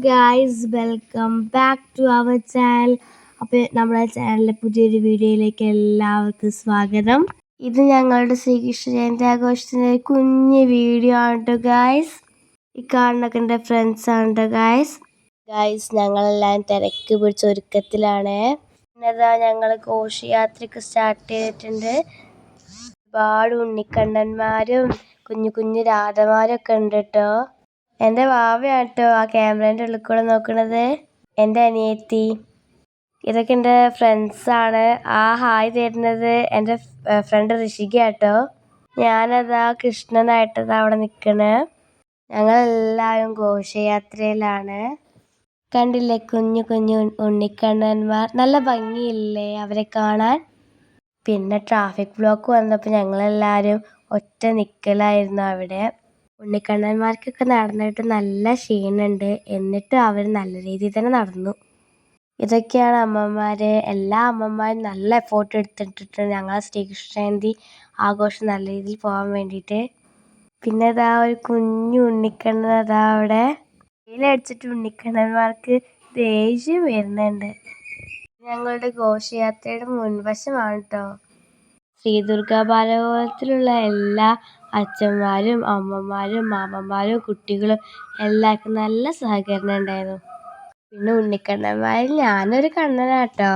Guys welcome back to our channel അപ്പോൾ നമ്മുടെ ചാനലിലെ പുതിയൊരു വീഡിയോയിലേക്ക് എല്ലാവർക്കും സ്വാഗതം. ഇത് ഞങ്ങളുടെ ശ്രീകൃഷ്ണ ജയന്തി ആഘോഷത്തിന്റെ ഒരു കുഞ്ഞ് വീഡിയോ ആണ് കേട്ടോ ഗായ്സ് ഈ കാണുന്നൊക്കെ എന്റെ ഫ്രണ്ട്സ് ആണ് കേട്ടോ ഗായ്സ് ഗായ്സ് ഞങ്ങളെല്ലാം തിരക്ക് പിടിച്ച ഒരുക്കത്തിലാണ്. പിന്നെതാ ഞങ്ങൾ ഘോഷയാത്രയ്ക്ക് സ്റ്റാർട്ട് ചെയ്തിട്ടുണ്ട്. ഒരുപാട് ഉണ്ണിക്കണ്ണന്മാരും കുഞ്ഞു കുഞ്ഞു രാധമാരൊക്കെ ഉണ്ട് കേട്ടോ എന്റെ വാവയാട്ടോ ആ ക്യാമറേന്റെ ഉള്ളിൽ കൂടെ നോക്കണത്. എന്റെ അനിയത്തി. ഇതൊക്കെ എന്റെ ഫ്രണ്ട്സാണ് ആ ഹായ് തരുന്നത് എന്റെ ഫ്രണ്ട് ഋഷിക ആട്ടോ ഞാനതാ കൃഷ്ണനായിട്ടതാ അവിടെ നിൽക്കണേ ഞങ്ങളെല്ലാവരും ഘോഷയാത്രയിലാണ്. കണ്ടില്ലേ കുഞ്ഞു കുഞ്ഞു ഉണ്ണിക്കണ്ണന്മാർ. നല്ല ഭംഗിയില്ലേ അവരെ കാണാൻ? പിന്നെ ട്രാഫിക് ബ്ലോക്ക് വന്നപ്പോൾ ഞങ്ങളെല്ലാവരും ഒറ്റ നിൽക്കലായിരുന്നു അവിടെ. ഉണ്ണിക്കണ്ണന്മാർക്കൊക്കെ നടന്നിട്ട് നല്ല ക്ഷീണമുണ്ട് എന്നിട്ട് അവർ നല്ല രീതിയിൽ തന്നെ നടന്നു. ഇതൊക്കെയാണ് അമ്മമാർ എല്ലാ അമ്മമാരും നല്ല എഫോർട്ട് എടുത്തിട്ടുണ്ട് ഞങ്ങളെ ശ്രീകൃഷ്ണ ജയന്തി ആഘോഷം നല്ല രീതിയിൽ പോകാൻ വേണ്ടിയിട്ട്. പിന്നെ അതാ ഒരു കുഞ്ഞു ഉണ്ണിക്കണ്ണൻ അതാ അവിടെ. വെയിലടിച്ചിട്ട് ഉണ്ണിക്കണ്ണന്മാർക്ക് ദേഷ്യം വരുന്നുണ്ട്. ഞങ്ങളുടെ ഘോഷയാത്രയുടെ മുൻവശമാണ് കേട്ടോ ശ്രീ ദുർഗാ ഭാഗവതത്തിലുള്ള എല്ലാ അച്ഛന്മാരും അമ്മമാരും മാമന്മാരും കുട്ടികളും എല്ലാവർക്കും നല്ല സഹകരണം ഉണ്ടായിരുന്നു. പിന്നെ ഉണ്ണിക്കണ്ണന്മാരിൽ ഞാനൊരു കണ്ണനാട്ടോ.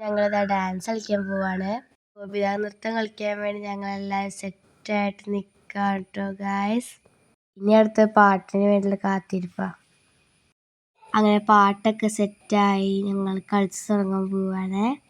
ഞങ്ങളിതാ ഡാൻസ് കളിക്കാൻ പോവാണ്. ഗോപിതാ നൃത്തം കളിക്കാൻ വേണ്ടി ഞങ്ങളെല്ലാവരും സെറ്റായിട്ട് നിൽക്കാം കേട്ടോ ഗായ്സ് ഇനി അടുത്ത പാട്ടിന് വേണ്ടിയുള്ള കാത്തിരിപ്പാണ് അങ്ങനെ പാട്ടൊക്കെ സെറ്റായി ഞങ്ങൾ കളിച്ച് തുടങ്ങാൻ പോവാണ്. മാലയുണ്ടേ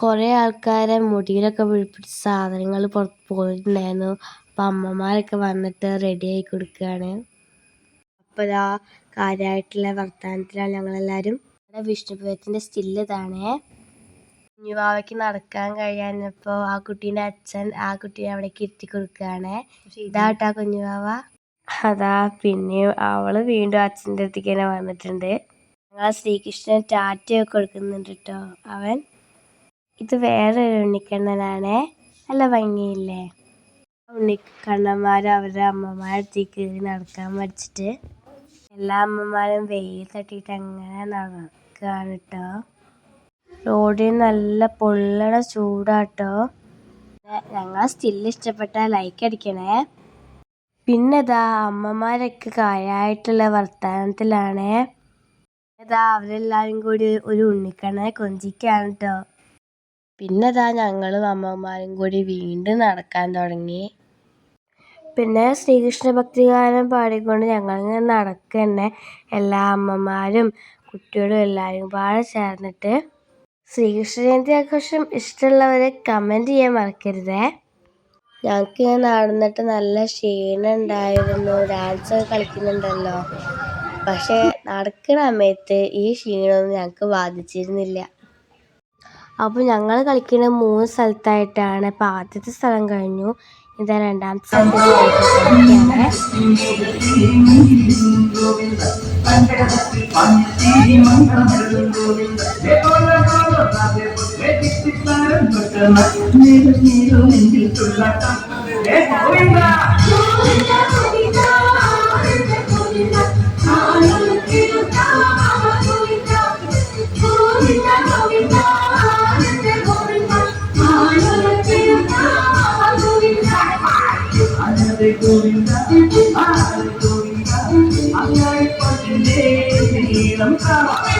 കുറേ ആൾക്കാരെ മുടിയിലൊക്കെ പിടിപ്പിച്ച സാധനങ്ങൾ പുറത്ത് പോയിട്ടുണ്ടായിരുന്നു. അപ്പം അമ്മമാരൊക്കെ വന്നിട്ട് റെഡി ആയി കൊടുക്കുകയാണ് അപ്പോൾ ഇതാ കാര്യമായിട്ടുള്ള വർത്തമാനത്തിലാണ് ഞങ്ങളെല്ലാവരും ഇവിടെ വിഷ്ണുപുരത്തിന്റെ സ്റ്റില്ല് ഇതാണേ. കുഞ്ഞുവാവയ്ക്ക് നടക്കാൻ കഴിയാഞ്ഞപ്പോൾ ആ കുട്ടീന്റെ അച്ഛൻ ആ കുട്ടീനെ അവിടേക്ക് ഇരുത്തി കൊടുക്കുകയാണ് ഇതാട്ടാ കുഞ്ഞുവാവ അതാ പിന്നെ അവൾ വീണ്ടും അച്ഛന്റെ അടുത്തേക്ക് തന്നെ വന്നിട്ടുണ്ട്. ഞങ്ങൾ ശ്രീകൃഷ്ണൻ ടാറ്റയൊക്കെ കൊടുക്കുന്നുണ്ട് കേട്ടോ അവൻ. ഇത് വേറൊരു ഉണ്ണിക്കണ്ണനാണ്. നല്ല ഭംഗിയില്ലേ? ഉണ്ണിക്കണ്ണന്മാർ അവരുടെ അമ്മമാരെ അടുത്തേക്ക് കയറി നടക്കാൻ പഠിച്ചിട്ട് എല്ലാ അമ്മമാരും വെയിൽ തട്ടിയിട്ട് അങ്ങനെ നടക്കുകയാണ് കേട്ടോ റോഡിൽ നല്ല പൊള്ളണ ചൂടാട്ടോ. ഞങ്ങൾ സ്റ്റിൽ ഇഷ്ടപ്പെട്ട ലൈക്ക് അടിക്കണേ. പിന്നെ ഇതാ അമ്മമാരൊക്കെ കാര്യമായിട്ടുള്ള വർത്തമാനത്തിലാണ് ഇതാ അവരെല്ലാവരും കൂടി ഒരു ഉണ്ണിക്കണ്ണനെ കൊഞ്ചിക്കാണ് കേട്ടോ പിന്നെ ഇതാ ഞങ്ങളും അമ്മമാരും കൂടി വീണ്ടും നടക്കാൻ തുടങ്ങി. പിന്നെ ശ്രീകൃഷ്ണ ഭക്തിഗാനം പാടിക്കൊണ്ട് ഞങ്ങളിങ്ങനെ നടക്കന്നെ എല്ലാ അമ്മമാരും കുട്ടികളും എല്ലാവരും പാടെ ചേർന്നിട്ട് ശ്രീകൃഷ്ണ ജയന്തി ആഘോഷം ഇഷ്ടമുള്ളവർ കമന്റ് ചെയ്യാൻ മറക്കരുതേ. ഞങ്ങൾക്ക് ഇങ്ങനെ നടന്നിട്ട് നല്ല ക്ഷീണം ഉണ്ടായിരുന്നു ഡാൻസ് കളിക്കുന്നുണ്ടല്ലോ. പക്ഷേ നടക്കുന്ന സമയത്ത് ഈ ക്ഷീണമൊന്നും ഞങ്ങൾക്ക് ബാധിച്ചിരുന്നില്ല. അപ്പോൾ ഞങ്ങൾ കളിക്കുന്ന മൂന്ന് സ്ഥലത്തായിട്ടാണ് അപ്പോൾ ആദ്യത്തെ സ്ഥലം കഴിഞ്ഞു. ഇതാ രണ്ടാമത്തെ സ്ഥലത്തേക്ക് 你能唱吗？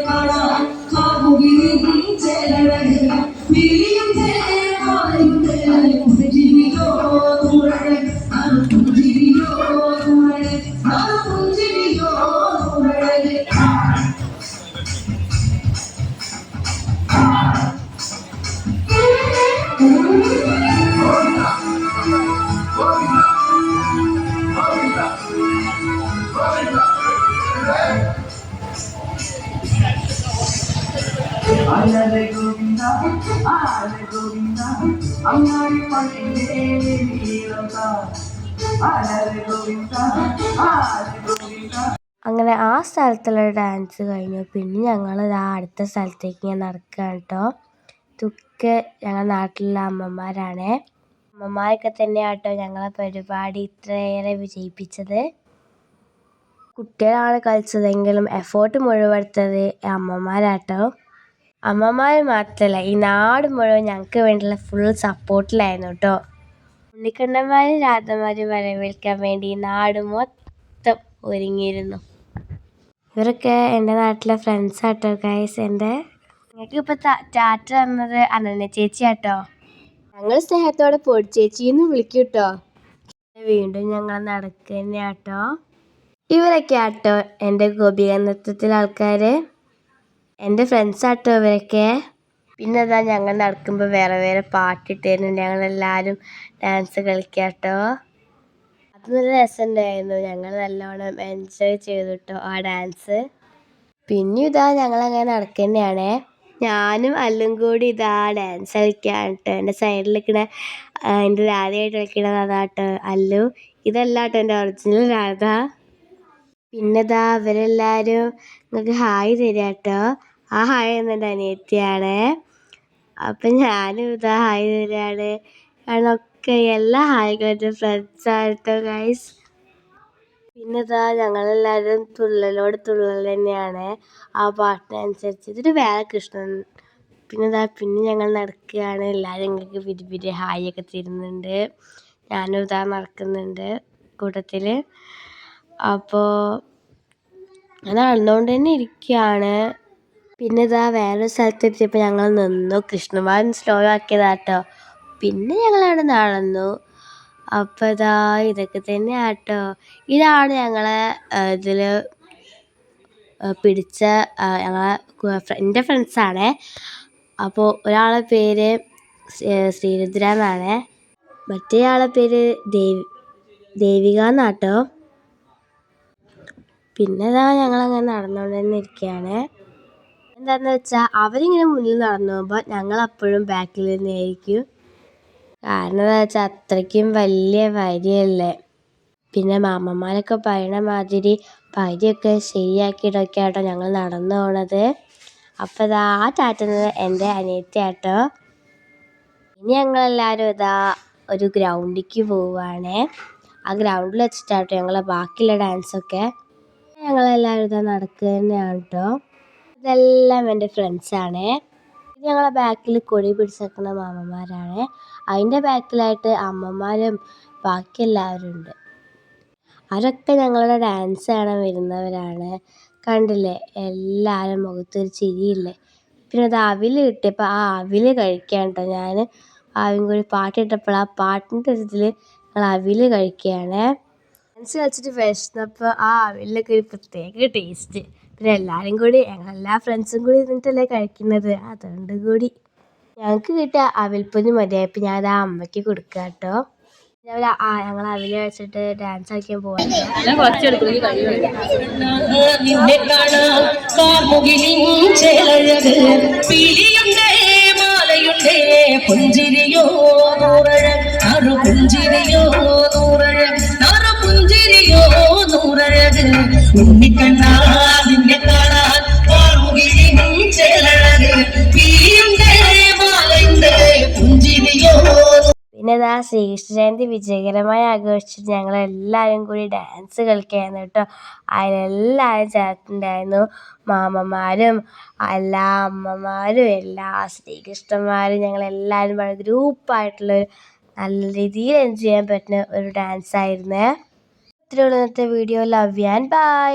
അങ്ങനെ ആ സ്ഥലത്തുള്ള ഡാൻസ് കഴിഞ്ഞു. പിന്നെ ഞങ്ങൾ അടുത്ത സ്ഥലത്തേക്ക് ഇങ്ങനെ നടക്കുകയാണ് കേട്ടോ ഇതൊക്കെ ഞങ്ങളുടെ നാട്ടിലുള്ള അമ്മമാരാണ്. അമ്മമാരൊക്കെ തന്നെയാട്ടോ ഞങ്ങളെ പരിപാടി ഇത്രയേറെ വിജയിപ്പിച്ചത്. കുട്ടികളാണ് കളിച്ചതെങ്കിലും എഫേർട്ട് മുഴുവെടുത്തത് അമ്മമാരാട്ടോ. അമ്മമാർ മാത്രമല്ല ഈ നാട് മുഴുവൻ ഞങ്ങൾക്ക് വേണ്ടിയുള്ള ഫുൾ സപ്പോർട്ടിലായിരുന്നു കേട്ടോ ഉണ്ണിക്കണ്ണന്മാരും രാധമാരും വരവേൽക്കാൻ വേണ്ടി നാട് മൊത്തം ഒരുങ്ങിയിരുന്നു. ഇവരൊക്കെ എന്റെ നാട്ടിലെ ഫ്രണ്ട്സ് ആട്ടോ ഗൈസ് എന്റെ ഞങ്ങൾക്ക് ഇപ്പോൾ ടാറ്റ തന്നത് അനന്യ ചേച്ചി ആട്ടോ ഞങ്ങൾ സ്നേഹത്തോടെ പോയി ചേച്ചിന്ന് വിളിക്കും കേട്ടോ വീണ്ടും ഞങ്ങൾ നടക്കുന്ന കേട്ടോ ഇവരൊക്കെ ആട്ടോ എന്റെ ഗോപിക നൃത്തത്തിലെ ആൾക്കാർ എന്റെ ഫ്രണ്ട്സ് ആട്ടോ ഇവരൊക്കെ. പിന്നെ അതാ ഞങ്ങൾ നടക്കുമ്പോൾ വേറെ വേറെ പാട്ടിട്ടായിരുന്നു ഞങ്ങളെല്ലാവരും ഡാൻസ് കളിക്കാട്ടോ. അത് നല്ല രസമുണ്ടായിരുന്നു ഞങ്ങൾ നല്ലോണം എൻജോയ് ചെയ്തു കേട്ടോ ആ ഡാൻസ് പിന്നെ ഇതാ ഞങ്ങളങ്ങനെ നടക്കുന്നതാണേ ഞാനും അല്ലും കൂടി ഇതാ ഡാൻസ് കളിക്കാൻ കേട്ടോ എന്റെ സൈഡിൽ നിൽക്കണ എന്റെ രാധയായിട്ട് കളിക്കണത് അതാട്ടോ അല്ലു ഇതല്ല കേട്ടോ എന്റെ ഒറിജിനൽ രാധ. പിന്നെ ഇതാ അവരെല്ലാവരും നിങ്ങൾക്ക് ഹായ് തരിക കേട്ടോ ആ ഹായ് എന്നെ അനിയത്തിയാണ്. അപ്പം ഞാനും ഇതാ ഹായ് തരികയാണ് കാരണം ഒക്കെ എല്ലാ ഹായ്കളും ഫ്രണ്ട്സ് ആയിട്ടോ ഗൈസ് പിന്നെ ഇതാ ഞങ്ങളെല്ലാവരും തുള്ളലോട് തുള്ളൽ തന്നെയാണ്. ആ പാട്ടിനനുസരിച്ച് ഇതൊരു വേറെ കൃഷ്ണൻ പിന്നെ ഇതാ പിന്നെ ഞങ്ങൾ നടക്കുകയാണ്. എല്ലാവരും ഞങ്ങൾക്ക് പിരി പിരി ഹായ് ഒക്കെ തരുന്നുണ്ട്. ഞാനും ഇതാ നടക്കുന്നുണ്ട് കൂട്ടത്തിൽ അപ്പോൾ ഞാൻ നടന്നുകൊണ്ട് തന്നെ ഇരിക്കുകയാണ് പിന്നെ ഇതാ വേറൊരു സ്ഥലത്തെത്തിയപ്പോൾ ഞങ്ങൾ നിന്നു. കൃഷ്ണൻ സ്ലോ ആക്കിയതാട്ടോ. പിന്നെ ഞങ്ങളവിടെ നടന്നു. അപ്പോൾ ഇതാ ഇതൊക്കെ തന്നെയാണ് കേട്ടോ ഇതാണ് ഞങ്ങളെ ഇതിൽ പിടിച്ച ഞങ്ങളെ എന്റെ ഫ്രണ്ട്സാണേ അപ്പോൾ ഒരാളെ പേര് ശ്രീ- ശ്രീരുദ്ര എന്നാണ്. മറ്റേ ആളെ പേര് ദേവി ദേവിക എന്നാട്ടോ. പിന്നെ ഇതാ ഞങ്ങളങ്ങനെ നടന്നുകൊണ്ട് ഇരിക്കുകയാണ് എന്താണെന്ന് വെച്ചാൽ അവരിങ്ങനെ മുന്നിൽ നടന്നു പോകുമ്പോൾ ഞങ്ങളപ്പോഴും ബാക്കിൽ തന്നെയായിരിക്കും കാരണം എന്താ വെച്ചാൽ അത്രയ്ക്കും വലിയ വരിയല്ലേ. പിന്നെ മാമ്മന്മാരൊക്കെ പറയണ മാതിരി വരിയൊക്കെ ശരിയാക്കിയിട്ടൊക്കെ ആട്ടോ ഞങ്ങൾ നടന്നു പോണത്. അപ്പോൾ ഇതാ ആ ചാറ്റുന്നത് എന്റെ അനിയത്തിയാട്ടോ. ഇനി ഞങ്ങളെല്ലാവരും ഇതാ ഒരു ഗ്രൗണ്ടിലേക്ക് പോവുകയാണേ ആ ഗ്രൗണ്ടിൽ വെച്ചിട്ടാട്ടോ ഞങ്ങളെ ബാക്കിയുള്ള ഡാൻസൊക്കെ ഞങ്ങളെല്ലാവരും ഇതാ നടക്കുക തന്നെയാണ് കേട്ടോ ഇതെല്ലാം എന്റെ ഫ്രണ്ട്സാണേ. ഞങ്ങളെ ബാക്കിൽ കൊടി പിടിച്ചേക്കുന്ന മാമന്മാരാണ്. അതിന്റെ ബാക്കിലായിട്ട് അമ്മമാരും ബാക്കി എല്ലാവരും ഉണ്ട് അവരൊക്കെ ഞങ്ങളുടെ ഡാൻസ് കാണാൻ വരുന്നവരാണ്. കണ്ടില്ലേ? എല്ലാവരും മുഖത്തൊരു ചിരിയില്ലേ? പിന്നെ അത് അവിൽ കിട്ടിയപ്പോൾ ആ അവിൽ കഴിക്കാൻ കേട്ടോ ഞാൻ ആവിയും കൂടി പാട്ടിട്ടപ്പോൾ ആ പാട്ടിന്റെ ഇതിൽ ഞങ്ങൾ അവിൽ കഴിക്കുകയാണ്. ഡാൻസ് കളിച്ചിട്ട് വിശന്നപ്പോൾ ആ അവിലൊക്കെ ഒരു പ്രത്യേക ടേസ്റ്റ് പിന്നെ എല്ലാവരും കൂടി ഞങ്ങളെല്ലാ ഫ്രണ്ട്സും കൂടി ഇരുന്നിട്ടല്ലേ കഴിക്കുന്നത്. അതുകൊണ്ട് കൂടി ഞങ്ങൾക്ക് കിട്ടിയ അവിൽപ്പൊതി മതിയായപ്പോൾ ഞാൻ അത് ആ അമ്മയ്ക്ക് കൊടുക്കുക കേട്ടോ ഞങ്ങൾ ആ ഞങ്ങൾ അവിൽ വെച്ചിട്ട് ഡാൻസ് കളിക്കാൻ പോവാണ്. പിന്നെന്താ പിന്നെ ശ്രീകൃഷ്ണ ജയന്തി വിജയകരമായി ആഘോഷിച്ചിട്ട് ഞങ്ങൾ എല്ലാവരും കൂടി ഡാൻസ് കളിക്കുകയായിരുന്നു കേട്ടോ. അതിലെല്ലാവരും ചേർത്തിട്ടുണ്ടായിരുന്നു. മാമ്മമാരും എല്ലാ അമ്മമാരും എല്ലാ ശ്രീകൃഷ്ണന്മാരും ഞങ്ങളെല്ലാവരും വളരെ ഗ്രൂപ്പായിട്ടുള്ളൊരു നല്ല രീതിയിൽ എൻജോയ് ചെയ്യാൻ പറ്റുന്ന ഒരു ഡാൻസ് ആയിരുന്നേ. ഇത്രയുള്ള ഉള്ളൂ ഇന്നത്തെ വീഡിയോ ലവ് ആൻഡ് ബൈ